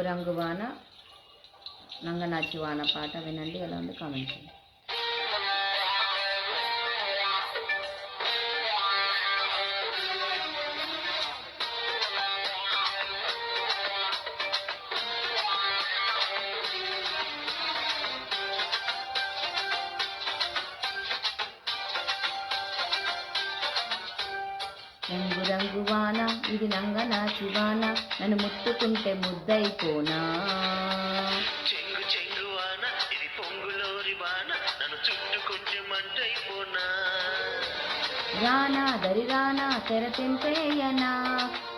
రంగు వాన నంగనాచి వాన పాట వినండి. ఎలా ఉంది? కామెంట్ చేయండి. రంగు రంగు వాన ఇది నంగనాచి వాన నన్ను ముట్టుకుంటే ముద్దైపోనా చెంగు చెంగు వాన ఇది పొంగులోరి వాన నన్ను చుట్టుకుంటే మంటైపోనా? రానా దరి రానా తెర తెంపేయనా?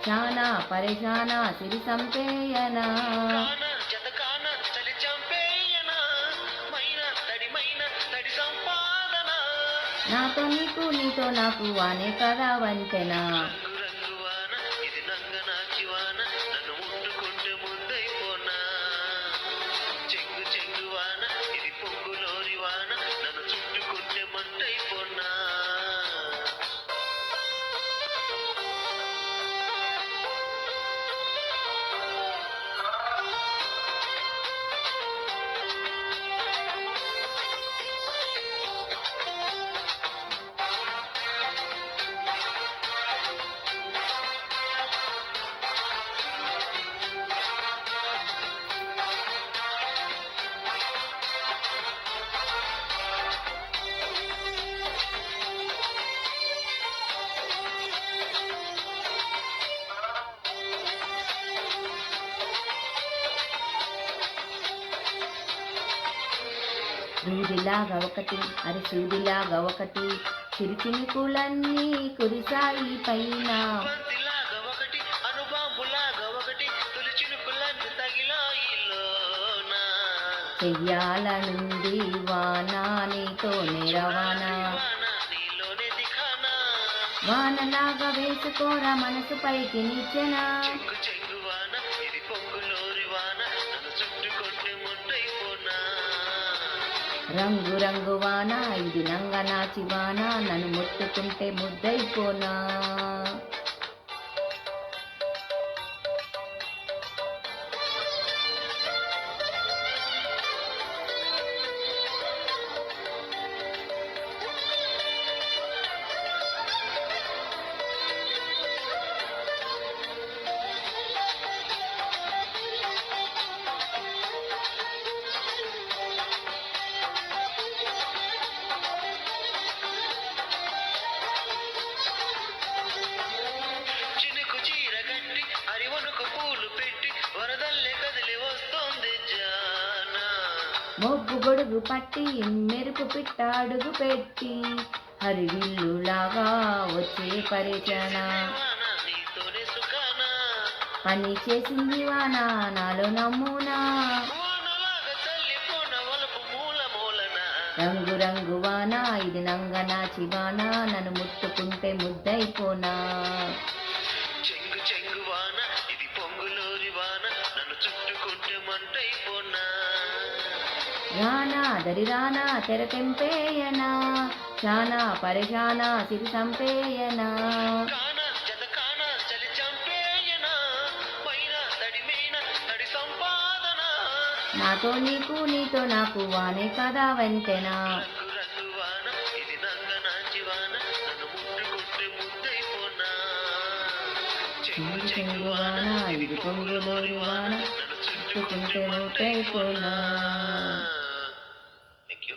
చానా పరేషానా సిరి సంపేయనా? నాతో నీకు నీతో నాకు అనే కదా వంతెన సూదిలాగా ఒకటి అరి సూదిలాగా ఒకటి. చిరుచినుకులన్నీ కురిసాయి పైన. చెయ్యాల నుండి అనుబాంబులాగా ఒకటి వానా నీతో వానలాగా వేసుకోరా మనసు పైకి నిచ్చెనా రంగు రంగు వాన ఇది నంగనాచి వాన నన్ను ముట్టుకుంటే ముద్దైపోనా మొగ్గు గొడుగు పట్టి మెరుపు పిట్ట అడుగు పెట్టి హరివిల్లులాగా వచ్చే పరిచన వాన పని చేసింది వాన నాలో నమ్మునా రంగు రంగు వాన ఇది నంగనాచి వాన నన్ను ముట్టుకుంటే ముద్దైపోనా చెంగు చెంగు వాన ఇది పొంగులోని వాన నన్ను చుట్టుకుంటే మంటైపోనా. రానా దరి రానా తెర తెంపేయనా చానా పరేషానా సిరి సంపేయనా నాతో నీకు నీతో నాకు వానే కదా వెంటెనా రంగు రంగు వాన ఇది నంగనాచి వాన నన్ను ముట్టుకుంటే ముద్దైపోనా చెంగు చెంగు వాన ఇది పొంగులోరి వాన నన్ను చుట్టుకుంటే ముద్దైపోనా థ్యాంక్ యూ